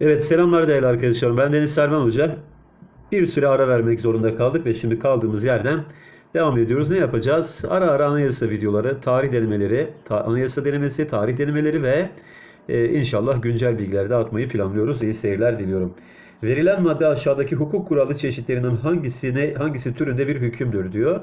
Evet selamlar değerli arkadaşlarım. Ben Deniz Servan Hoca. Bir süre ara vermek zorunda kaldık ve şimdi kaldığımız yerden devam ediyoruz. Ne yapacağız? Ara ara anayasa videoları, tarih denemeleri, ta- anayasa denemesi, tarih denemeleri ve e, inşallah güncel bilgiler de atmayı planlıyoruz. İyi seyirler diliyorum. Verilen madde aşağıdaki hukuk kuralı çeşitlerinin hangisine hangisi türünde bir hükümdür diyor.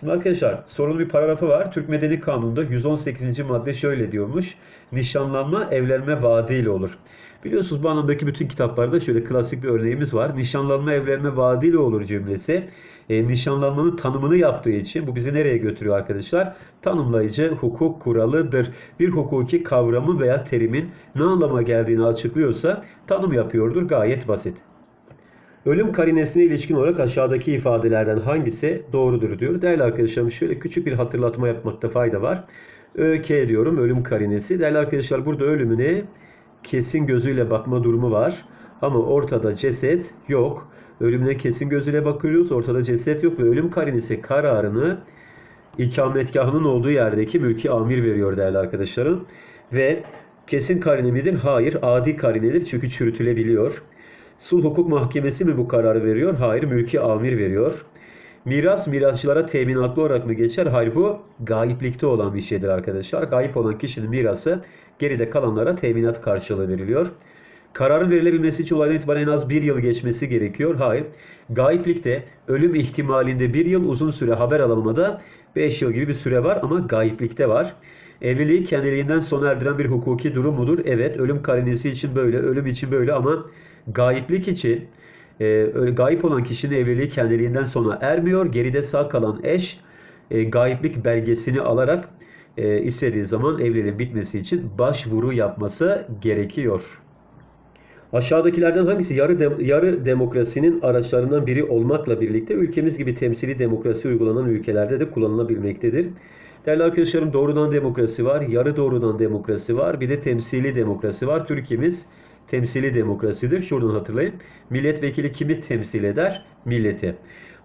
Şimdi arkadaşlar sorunun bir paragrafı var. Türk Medeni Kanunu'nda 118. madde şöyle diyormuş. Nişanlanma evlenme vaadiyle olur. Biliyorsunuz bu anlamdaki bütün kitaplarda şöyle klasik bir örneğimiz var. Nişanlanma evlenme vaadiyle olur cümlesi. E, nişanlanmanın tanımını yaptığı için bu bizi nereye götürüyor arkadaşlar? Tanımlayıcı hukuk kuralıdır. Bir hukuki kavramın veya terimin ne anlama geldiğini açıklıyorsa tanım yapıyordur. Gayet basit. Ölüm karinesine ilişkin olarak aşağıdaki ifadelerden hangisi doğrudur diyor. Değerli arkadaşlarım şöyle küçük bir hatırlatma yapmakta fayda var. ÖK diyorum ölüm karinesi. Değerli arkadaşlar burada ölümüne kesin gözüyle bakma durumu var. Ama ortada ceset yok. Ölümüne kesin gözüyle bakıyoruz. Ortada ceset yok ve ölüm karinesi kararını ikametgahının olduğu yerdeki mülki amir veriyor değerli arkadaşlarım. Ve kesin karine midir? Hayır. Adi karinedir çünkü çürütülebiliyor. Sulh Hukuk Mahkemesi mi bu kararı veriyor? Hayır. Mülki amir veriyor. Miras mirasçılara teminatlı olarak mı geçer? Hayır bu gayiplikte olan bir şeydir arkadaşlar. Gayip olan kişinin mirası geride kalanlara teminat karşılığı veriliyor. Kararın verilebilmesi için olaydan itibaren en az bir yıl geçmesi gerekiyor. Hayır. Gayiplikte ölüm ihtimalinde bir yıl uzun süre haber alınmada 5 yıl gibi bir süre var ama gayiplikte var. Evliliği kendiliğinden sona erdiren bir hukuki durum mudur? Evet. Ölüm karinesi için böyle, ölüm için böyle ama gayiplik için e, gayip olan kişinin evliliği kendiliğinden sona ermiyor. Geride sağ kalan eş e, gayiplik belgesini alarak e, istediği zaman evliliğin bitmesi için başvuru yapması gerekiyor. Aşağıdakilerden hangisi yarı, dem- yarı demokrasinin araçlarından biri olmakla birlikte ülkemiz gibi temsili demokrasi uygulanan ülkelerde de kullanılabilmektedir? Değerli arkadaşlarım doğrudan demokrasi var, yarı doğrudan demokrasi var, bir de temsili demokrasi var. Türkiye'miz temsili demokrasidir. Şuradan hatırlayın. Milletvekili kimi temsil eder? Milleti.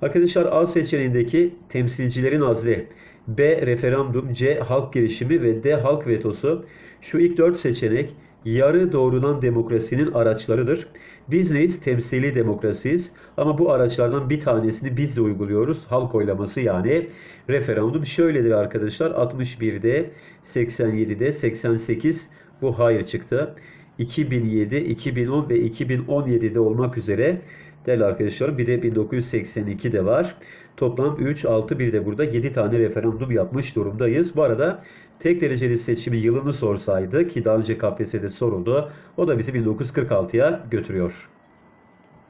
Arkadaşlar A seçeneğindeki temsilcilerin azli, B referandum, C halk girişimi ve D halk vetosu. Şu ilk dört seçenek yarı doğrudan demokrasinin araçlarıdır. Biz neyiz? Temsili demokrasiyiz. Ama bu araçlardan bir tanesini biz de uyguluyoruz. Halk oylaması yani referandum şöyledir arkadaşlar. 61'de, 87'de, 88 bu hayır çıktı. 2007, 2010 ve 2017'de olmak üzere değerli arkadaşlarım bir de 1982 de var. Toplam 3, 6, bir de burada 7 tane referandum yapmış durumdayız. Bu arada tek dereceli seçimi yılını sorsaydı ki daha önce KPSS'de soruldu. O da bizi 1946'ya götürüyor.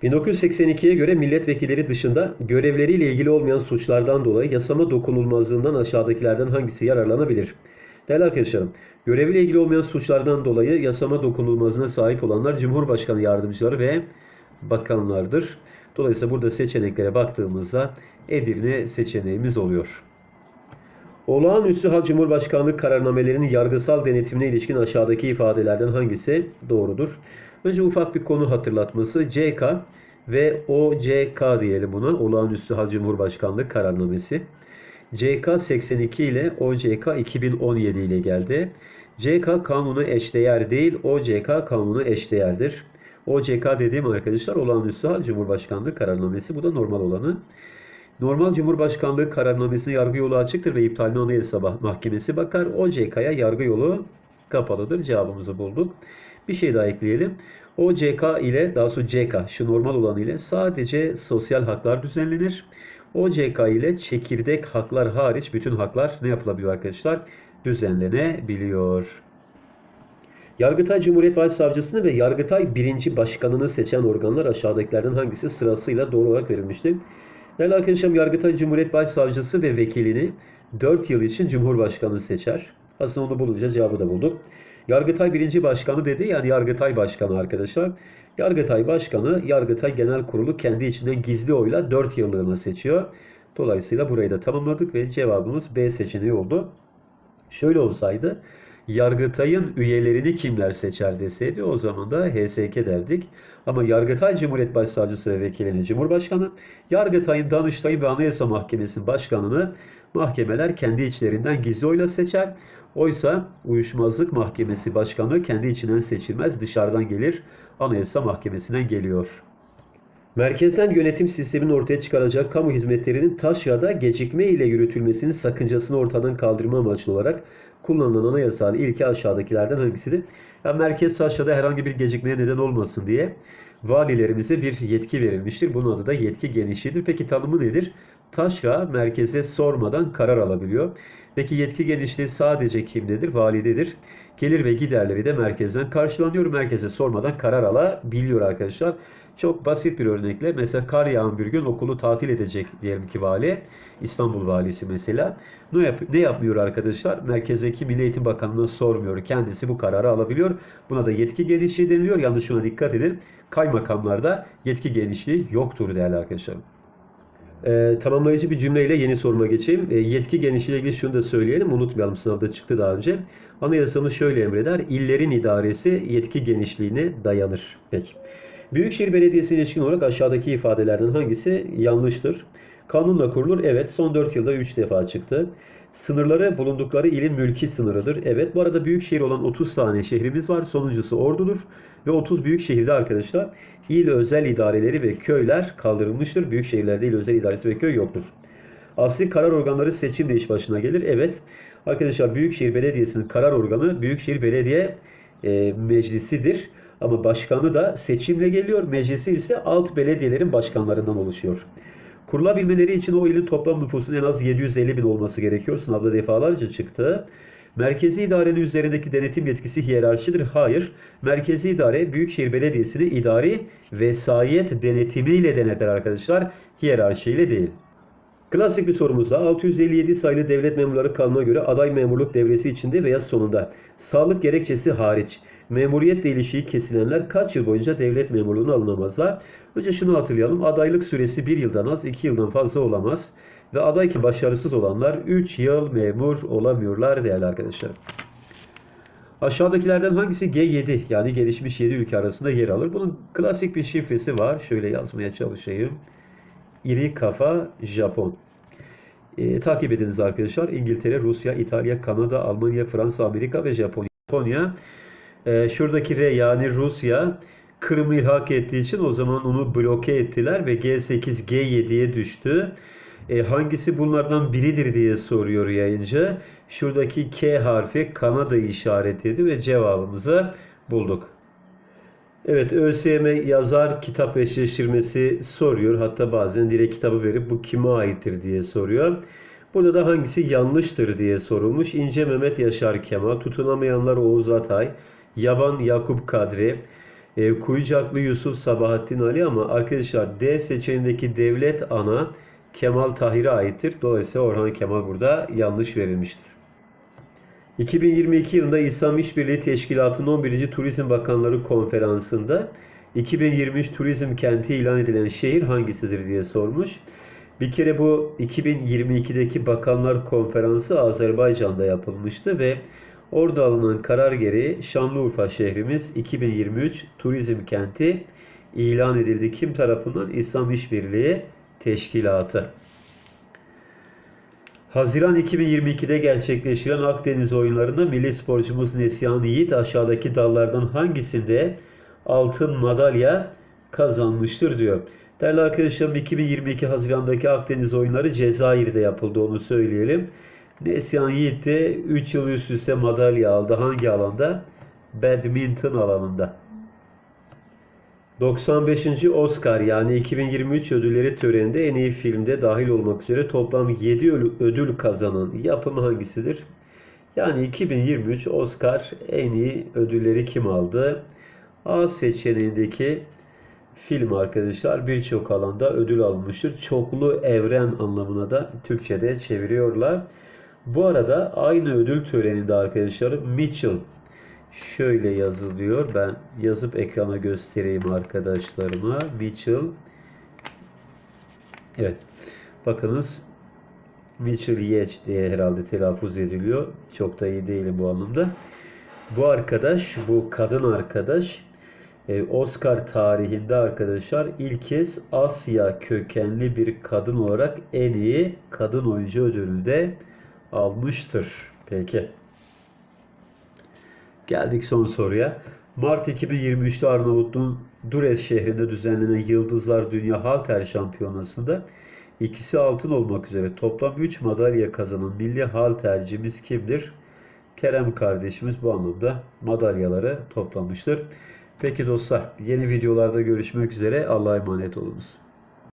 1982'ye göre milletvekilleri dışında görevleriyle ilgili olmayan suçlardan dolayı yasama dokunulmazlığından aşağıdakilerden hangisi yararlanabilir? Değerli arkadaşlarım, göreviyle ilgili olmayan suçlardan dolayı yasama dokunulmazlığına sahip olanlar Cumhurbaşkanı yardımcıları ve bakanlardır. Dolayısıyla burada seçeneklere baktığımızda Edirne seçeneğimiz oluyor. Olağanüstü hal Cumhurbaşkanlığı kararnamelerinin yargısal denetimine ilişkin aşağıdaki ifadelerden hangisi doğrudur? Önce ufak bir konu hatırlatması. CK ve OCK diyelim buna. Olağanüstü hal Cumhurbaşkanlığı kararnamesi. CK 82 ile OCK 2017 ile geldi. CK kanunu eşdeğer değil, OCK kanunu eşdeğerdir. OCK dediğim arkadaşlar olağanüstü hal Cumhurbaşkanlığı kararnamesi. Bu da normal olanı. Normal Cumhurbaşkanlığı kararnamesine yargı yolu açıktır ve iptaline Anayasa Mahkemesi bakar. OCK'ya yargı yolu kapalıdır. Cevabımızı bulduk. Bir şey daha ekleyelim. OCK ile daha sonra CK şu normal olan ile sadece sosyal haklar düzenlenir. OCK ile çekirdek haklar hariç bütün haklar ne yapılabiliyor arkadaşlar? Düzenlenebiliyor. Yargıtay Cumhuriyet Başsavcısını ve Yargıtay 1. Başkanını seçen organlar aşağıdakilerden hangisi sırasıyla doğru olarak verilmiştir? Değerli arkadaşlarım Yargıtay Cumhuriyet Başsavcısı ve vekilini 4 yıl için Cumhurbaşkanı seçer. Aslında onu bulunca cevabı da bulduk. Yargıtay 1. Başkanı dedi yani Yargıtay Başkanı arkadaşlar. Yargıtay Başkanı Yargıtay Genel Kurulu kendi içinden gizli oyla 4 yıllığına seçiyor. Dolayısıyla burayı da tamamladık ve cevabımız B seçeneği oldu. Şöyle olsaydı Yargıtay'ın üyelerini kimler seçer deseydi o zaman da HSK derdik. Ama Yargıtay Cumhuriyet Başsavcısı ve vekilini Cumhurbaşkanı, Yargıtay'ın Danıştay ve Anayasa Mahkemesi'nin başkanını mahkemeler kendi içlerinden gizli oyla seçer. Oysa Uyuşmazlık Mahkemesi Başkanı kendi içinden seçilmez, dışarıdan gelir, Anayasa Mahkemesi'nden geliyor. Merkezden yönetim sisteminin ortaya çıkaracak kamu hizmetlerinin taşrada gecikme ile yürütülmesinin sakıncasını ortadan kaldırma amaçlı olarak kullanılan anayasal ilke aşağıdakilerden hangisidir? Ya merkez taşrada herhangi bir gecikmeye neden olmasın diye valilerimize bir yetki verilmiştir. Bunun adı da yetki genişliğidir. Peki tanımı nedir? Taşra merkeze sormadan karar alabiliyor. Peki yetki genişliği sadece kimdedir? Validedir. Gelir ve giderleri de merkezden karşılanıyor. Merkeze sormadan karar alabiliyor arkadaşlar. Çok basit bir örnekle mesela kar yağan bir gün okulu tatil edecek diyelim ki vali. İstanbul valisi mesela. Ne, yap ne yapmıyor arkadaşlar? Merkezdeki Milli Eğitim Bakanlığı'na sormuyor. Kendisi bu kararı alabiliyor. Buna da yetki genişliği deniliyor. Yalnız şuna dikkat edin. Kaymakamlarda yetki genişliği yoktur değerli arkadaşlar. Ee, tamamlayıcı bir cümleyle yeni soruma geçeyim. Ee, yetki genişliğiyle ilgili şunu da söyleyelim. Unutmayalım sınavda çıktı daha önce. Anayasamız şöyle emreder. İllerin idaresi yetki genişliğine dayanır. Peki. Büyükşehir Belediyesi ilişkin olarak aşağıdaki ifadelerden hangisi yanlıştır? Kanunla kurulur. Evet. Son 4 yılda 3 defa çıktı. Sınırları bulundukları ilin mülki sınırıdır. Evet. Bu arada büyük şehir olan 30 tane şehrimiz var. Sonuncusu Ordu'dur. Ve 30 büyük şehirde arkadaşlar il özel idareleri ve köyler kaldırılmıştır. Büyük şehirlerde il özel idaresi ve köy yoktur. Asli karar organları seçimle iş başına gelir. Evet. Arkadaşlar Büyükşehir Belediyesi'nin karar organı Büyükşehir Belediye e, Meclisi'dir. Ama başkanı da seçimle geliyor. Meclisi ise alt belediyelerin başkanlarından oluşuyor. Kurulabilmeleri için o ilin toplam nüfusunun en az 750 bin olması gerekiyor. Sınavda defalarca çıktı. Merkezi idarenin üzerindeki denetim yetkisi hiyerarşidir. Hayır. Merkezi idare Büyükşehir Belediyesi'ni idari vesayet denetimiyle denetler arkadaşlar. Hiyerarşiyle değil. Klasik bir sorumuzda 657 sayılı devlet memurları kanuna göre aday memurluk devresi içinde veya sonunda sağlık gerekçesi hariç memuriyet değişiği kesilenler kaç yıl boyunca devlet memurluğuna alınamazlar? Önce şunu hatırlayalım. Adaylık süresi 1 yıldan az 2 yıldan fazla olamaz. Ve adayken başarısız olanlar 3 yıl memur olamıyorlar değerli arkadaşlar. Aşağıdakilerden hangisi G7 yani gelişmiş 7 ülke arasında yer alır? Bunun klasik bir şifresi var. Şöyle yazmaya çalışayım. İri kafa Japon. E, takip ediniz arkadaşlar. İngiltere, Rusya, İtalya, Kanada, Almanya, Fransa, Amerika ve Japonya. Japonya. E, şuradaki R yani Rusya Kırım'ı ilhak ettiği için o zaman onu bloke ettiler ve G8 G7'ye düştü. E, hangisi bunlardan biridir diye soruyor yayıncı. Şuradaki K harfi Kanada'yı işaret ediyor ve cevabımızı bulduk. Evet ÖSYM yazar kitap eşleştirmesi soruyor. Hatta bazen direkt kitabı verip bu kime aittir diye soruyor. Burada da hangisi yanlıştır diye sorulmuş. İnce Mehmet Yaşar Kemal, tutunamayanlar Oğuz Atay, Yaban Yakup Kadri, e, Kuyucaklı Yusuf Sabahattin Ali ama arkadaşlar D seçeneğindeki devlet ana Kemal Tahir'e aittir. Dolayısıyla Orhan Kemal burada yanlış verilmiştir. 2022 yılında İslam İşbirliği Teşkilatı'nın 11. Turizm Bakanları Konferansı'nda 2023 turizm kenti ilan edilen şehir hangisidir diye sormuş. Bir kere bu 2022'deki Bakanlar Konferansı Azerbaycan'da yapılmıştı ve orada alınan karar gereği Şanlıurfa şehrimiz 2023 turizm kenti ilan edildi. Kim tarafından? İslam İşbirliği Teşkilatı. Haziran 2022'de gerçekleştirilen Akdeniz oyunlarında milli sporcumuz Neslihan Yiğit aşağıdaki dallardan hangisinde altın madalya kazanmıştır diyor. Değerli arkadaşlarım 2022 Haziran'daki Akdeniz oyunları Cezayir'de yapıldı onu söyleyelim. Neslihan Yiğit de 3 yıl üst üste madalya aldı. Hangi alanda? Badminton alanında. 95. Oscar yani 2023 ödülleri töreninde en iyi filmde dahil olmak üzere toplam 7 ödül kazanan yapım hangisidir? Yani 2023 Oscar en iyi ödülleri kim aldı? A seçeneğindeki film arkadaşlar birçok alanda ödül almıştır. Çoklu evren anlamına da Türkçe'de çeviriyorlar. Bu arada aynı ödül töreninde arkadaşlar Mitchell şöyle yazılıyor. Ben yazıp ekrana göstereyim arkadaşlarıma. Mitchell Evet. Bakınız Mitchell Yeç diye herhalde telaffuz ediliyor. Çok da iyi değilim bu anlamda. Bu arkadaş, bu kadın arkadaş e, Oscar tarihinde arkadaşlar ilk kez Asya kökenli bir kadın olarak en iyi kadın oyuncu ödülünü de almıştır. Peki. Geldik son soruya. Mart 2023'te Arnavutluğun Dures şehrinde düzenlenen Yıldızlar Dünya Halter Şampiyonası'nda ikisi altın olmak üzere toplam 3 madalya kazanan milli haltercimiz kimdir? Kerem kardeşimiz bu anlamda madalyaları toplamıştır. Peki dostlar yeni videolarda görüşmek üzere. Allah'a emanet olunuz.